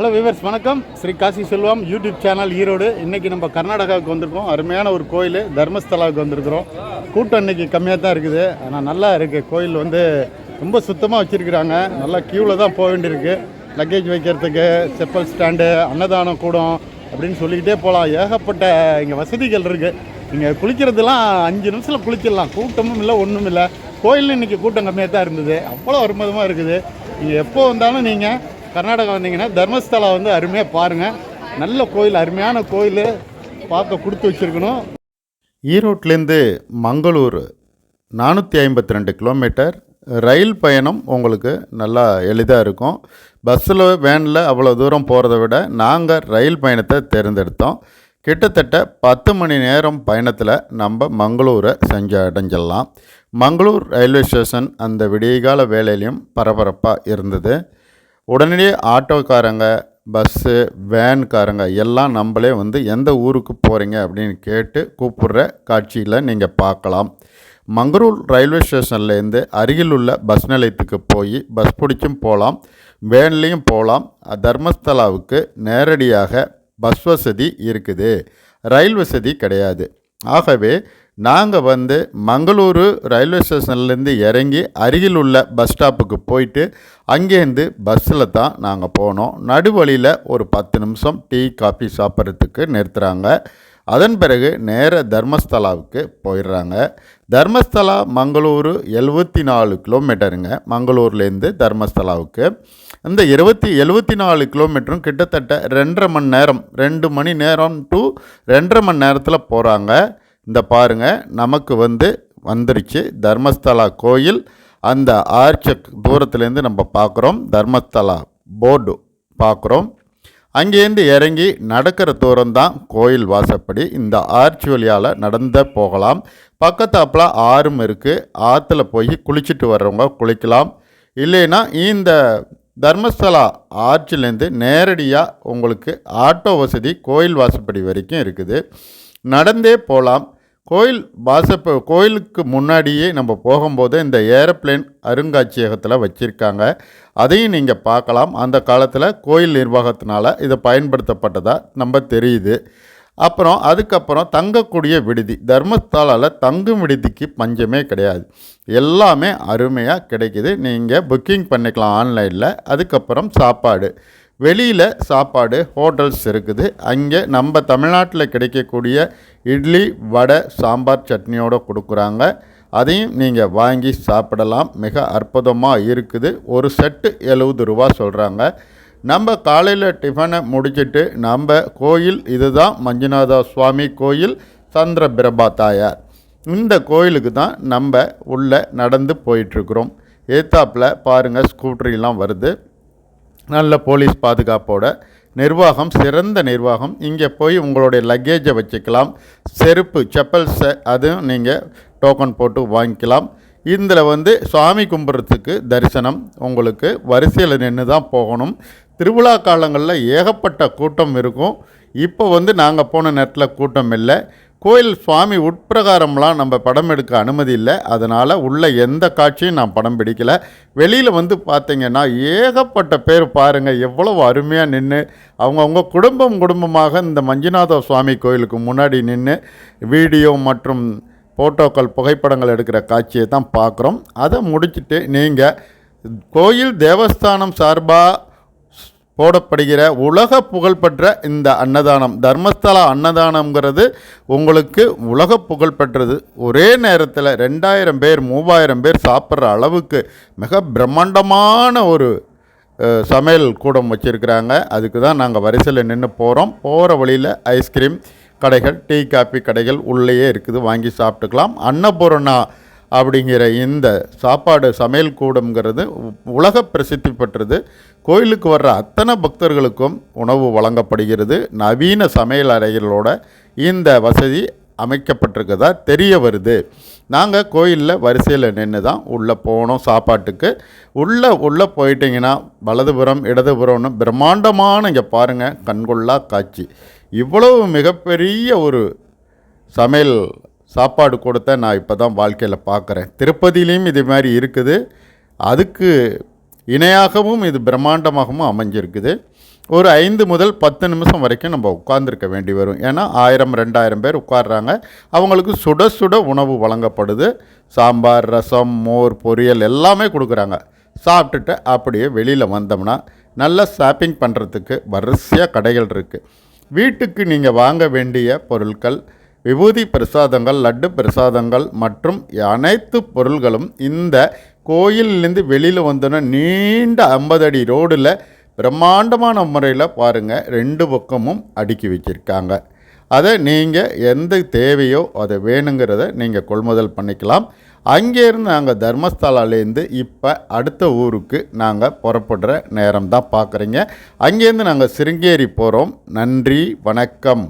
Hello viewers வணக்கம். Shri Kasi Selvam YouTube channel Erode. இன்றைக்கி நம்ம கர்நாடகாவுக்கு வந்திருக்கோம். அருமையான ஒரு கோயில் தர்மஸ்தலாவுக்கு வந்திருக்கிறோம். கூட்டம் இன்றைக்கி கம்மியாக தான் இருக்குது. ஆனால் நல்லா இருக்குது கோயில் வந்து ரொம்ப சுத்தமாக வச்சுருக்குறாங்க. நல்லா க்யூவில் தான் போக வேண்டியிருக்கு. லக்கேஜ் வைக்கிறதுக்கு செப்பல் ஸ்டாண்டு அன்னதானம் கூடம் அப்படின்னு சொல்லிக்கிட்டே போகலாம் ஏகப்பட்ட இங்கே வசதிகள் இருக்குது இங்கே குளிக்கிறதுலாம் அஞ்சு நிமிஷத்தில் குளிச்சிடலாம். கூட்டமும் இல்லை ஒன்றும் இல்லை. கோயிலில் இன்றைக்கி கூட்டம் கம்மியாக தான் இருந்தது. அவ்வளோ அற்புதமாக இருக்குது. நீங்கள் எப்போ வந்தாலும் நீங்கள் கர்நாடகா வந்தீங்கன்னா தர்மஸ்தலா வந்து அருமையாக பாருங்கள் நல்ல கோயில் அருமையான கோயில் பார்க்க கொடுத்து வச்சுருக்கணும். ஈரோட்லேருந்து மங்களூர் நானூற்றி ஐம்பத்தி ரெண்டு கிலோமீட்டர். ரயில் பயணம் உங்களுக்கு நல்லா எளிதாக இருக்கும். பஸ்ஸில் வேனில் அவ்வளோ தூரம் போகிறத விட நாங்கள் ரயில் பயணத்தை தேர்ந்தெடுத்தோம். கிட்டத்தட்ட பத்து மணி நேரம் பயணத்தில் நம்ம மங்களூரை செஞ்சு அடைஞ்சிடலாம். மங்களூர் ரயில்வே ஸ்டேஷன் அந்த விடியகால வேலையிலையும் பரபரப்பாக இருந்தது. உடனடியே ஆட்டோக்காரங்க பஸ்ஸு வேன்காரங்க எல்லாம் நம்மளே வந்து எந்த ஊருக்கு போகிறீங்க அப்படின்னு கேட்டு கூப்பிடுற காட்சியில் நீங்கள் பார்க்கலாம். மங்கரூர் ரயில்வே ஸ்டேஷன்லேருந்து அருகில் உள்ள பஸ் நிலையத்துக்கு போய் பஸ் பிடிச்சும் போகலாம் வேன்லேயும் போகலாம் தர்மஸ்தலாவுக்கு நேரடியாக பஸ் வசதி இருக்குது. ரயில் வசதி கிடையாது. ஆகவே நாங்கள் வந்து மங்களூரு ரயில்வே ஸ்டேஷன்லேருந்து இறங்கி அருகில் உள்ள பஸ் ஸ்டாப்புக்கு போயிட்டு அங்கேருந்து பஸ்ஸில் தான் நாங்கள் போனோம். நடுவழியில் ஒரு பத்து நிமிஷம் டீ காஃபி சாப்பிட்றதுக்கு நிறுத்துகிறாங்க அதன் பிறகு நேர தர்மஸ்தலாவுக்கு போயிடுறாங்க. தர்மஸ்தலா மங்களூரு எழுபத்தி நாலு கிலோமீட்டருங்க. மங்களூர்லேருந்து தர்மஸ்தலாவுக்கு. இந்த இருபத்தி எழுபத்தி நாலு கிலோமீட்டரும் கிட்டத்தட்ட ரெண்டரை மணி நேரம் ரெண்டு மணி நேரம் டு ரெண்டரை மணி நேரத்தில் போகிறாங்க இந்த பாருங்க நமக்கு வந்து வந்துருச்சு தர்மஸ்தலா கோயில். அந்த ஆர்ச்ச தூரத்துலேருந்து நம்ம பார்க்குறோம் தர்மஸ்தலா போர்டு பார்க்குறோம் அங்கேருந்து இறங்கி நடக்கிற தூரம் தான் கோயில் வாசப்படி. இந்த ஆர்ச் வழியால் நடந்த போகலாம். பக்கத்தாப்பில் ஆறும் இருக்குது ஆற்றுல போய் குளிச்சுட்டு வர்றவங்க குளிக்கலாம். இல்லைன்னா இந்த தர்மஸ்தலா ஆர்ச்சிலேருந்து நேரடியாக உங்களுக்கு ஆட்டோ வசதி கோயில் வாசப்படி வரைக்கும் இருக்குது. நடந்தே போகலாம் கோயில் வாசப்ப கோயிலுக்கு முன்னாடியே நம்ம போகும்போது இந்த ஏரோப்ளேன் அருங்காட்சியகத்தில் வச்சுருக்காங்க. அதையும் நீங்கள் பார்க்கலாம். அந்த காலத்தில் கோயில் நிர்வாகத்தினால் இது பயன்படுத்தப்பட்டதாக நம்ம தெரியுது. அப்புறம் அதுக்கப்புறம் தங்கக்கூடிய விடுதி. தர்மஸ்தலாவில் தங்கும் விடுதிக்கு பஞ்சமே கிடையாது. எல்லாமே அருமையாக கிடைக்குது. நீங்கள் புக்கிங் பண்ணிக்கலாம் ஆன்லைனில். அதுக்கப்புறம் சாப்பாடு. வெளியில் சாப்பாடு ஹோட்டல்ஸ் இருக்குது. அங்கே நம்ம தமிழ்நாட்டில் கிடைக்கக்கூடிய இட்லி வடை சாம்பார் சட்னியோடு கொடுக்குறாங்க. அதையும் நீங்கள் வாங்கி சாப்பிடலாம். மிக அற்புதமாக இருக்குது. ஒரு செட்டு எழுபது ரூபா சொல்கிறாங்க நம்ம காலையில் டிஃபனை முடிச்சுட்டு நம்ம கோயில் இதுதான் மஞ்சுநாத சுவாமி கோயில் சந்திர பிரபா தாயார். இந்த கோயிலுக்கு தான் நம்ம உள்ளே நடந்து போயிட்டுருக்குறோம். ஏத்தாப்பில் பாருங்கள் ஸ்கூட்டரிலாம் வருது. நல்ல போலீஸ் பாதுகாப்போட நிர்வாகம் சிறந்த நிர்வாகம். இங்கே போய் உங்களுடைய லக்கேஜை வச்சுக்கலாம். செருப்பு செப்பல்ஸை அதுவும் நீங்கள் டோக்கன் போட்டு வாங்கிக்கலாம். இதில் வந்து சுவாமி கும்பிட்றதுக்கு தரிசனம். உங்களுக்கு வரிசையில் நின்று தான் போகணும். திருவிழா காலங்களில் ஏகப்பட்ட கூட்டம் இருக்கும். இப்போ வந்து நாங்கள் போன நேரத்தில் கூட்டம் இல்லை. கோயில் சுவாமி உட்பிரகாரம்லாம் நம்ம படம் எடுக்க அனுமதி இல்லை. அதனால் உள்ள எந்த காட்சியும் நான் படம் பிடிக்கல. வெளியில் வந்து பார்த்தீங்கன்னா ஏகப்பட்ட பேர் பாருங்கள் எவ்வளவு அருமையாக நின்று அவங்கவுங்க குடும்பம் குடும்பமாக இந்த மஞ்சுநாத சுவாமி கோயிலுக்கு முன்னாடி நின்று வீடியோ மற்றும் ஃபோட்டோக்கள் புகைப்படங்கள் எடுக்கிற காட்சியை தான் பார்க்குறோம் அதை முடிச்சுட்டு நீங்கள் கோயில் தேவஸ்தானம் சார்பாக போடப்படுகிற உலக புகழ்பெற்ற இந்த அன்னதானம் தர்மஸ்தலா அன்னதானம்ங்கிறது உங்களுக்கு உலக புகழ்பெற்றது ஒரே நேரத்தில் ரெண்டாயிரம் பேர் மூவாயிரம் பேர் சாப்பிட்ற அளவுக்கு மிக பிரம்மாண்டமான ஒரு சமையல் கூடம் வச்சுருக்கிறாங்க. அதுக்கு தான் நாங்கள் வரிசையில் நின்று போகிறோம் போகிற வழியில் ஐஸ்கிரீம் கடைகள் டீ காபி கடைகள் உள்ளேயே இருக்குது. வாங்கி சாப்பிட்டுக்கலாம். அன்னபூர்ணா அப்படிங்கிற இந்த சாப்பாடு சமையல் கூடம்ங்கிறது உ- உலக பிரசித்தி பெற்றது. கோயிலுக்கு வர்ற அத்தனை பக்தர்களுக்கும் உணவு வழங்கப்படுகிறது. நவீன சமையல் அறைகளோட இந்த வசதி அமைக்கப்பட்டிருக்கதா தெரிய வருது. நாங்கள் கோயிலில் வரிசையில் நின்று தான் உள்ளே போனோம் சாப்பாட்டுக்கு. உள்ளே உள்ளே போயிட்டிங்கன்னா வலதுபுறம் இடதுபுறம்னு பிரம்மாண்டமான இங்கே பாருங்கள் கண்கொள்ளா காட்சி. இவ்வளவு மிகப்பெரிய ஒரு சமையல் சாப்பாடு கொடுத்த நான் இப்போ தான் வாழ்க்கையில் பார்க்குறேன். திருப்பதியிலையும் இது மாதிரி இருக்குது. அதுக்கு இணையாகவும் இது பிரம்மாண்டமாகவும் அமைஞ்சிருக்குது. ஒரு ஐந்து முதல் பத்து நிமிஷம் வரைக்கும் நம்ம உட்கார்ந்துருக்க வேண்டி வரும். ஏன்னா ஆயிரம் ரெண்டாயிரம் பேர் உட்கார்றாங்க. அவங்களுக்கு சுட சுட உணவு வழங்கப்படுது. சாம்பார் ரசம் மோர் பொரியல் எல்லாமே கொடுக்குறாங்க. சாப்பிட்டுட்டு அப்படியே வெளியில் வந்தோம்னா நல்லா ஷாப்பிங் பண்ணுறதுக்கு வரிசையாக கடைகள் இருக்குது வீட்டுக்கு நீங்கள் வாங்க வேண்டிய பொருட்கள் விபூதி பிரசாதங்கள் லட்டு பிரசாதங்கள் மற்றும் அனைத்து பொருள்களும் இந்த கோயிலிருந்து வெளியில் வந்தோன்னா நீண்ட ஐம்பது அடி ரோடில் பிரம்மாண்டமான முறையில் பாருங்கள் ரெண்டு பக்கமும் அடுக்கி வச்சுருக்காங்க. அதை நீங்கள் எந்த தேவையோ அதை வேணுங்கிறத நீங்கள் கொள்முதல் பண்ணிக்கலாம். அங்கேருந்து நாங்கள் தர்மஸ்தலாலேருந்து இப்போ அடுத்த ஊருக்கு நாங்கள் புறப்படுற நேரம் தான் பார்க்குறீங்க அங்கேருந்து நாங்கள் சிருங்கேரி போகிறோம் நன்றி வணக்கம்.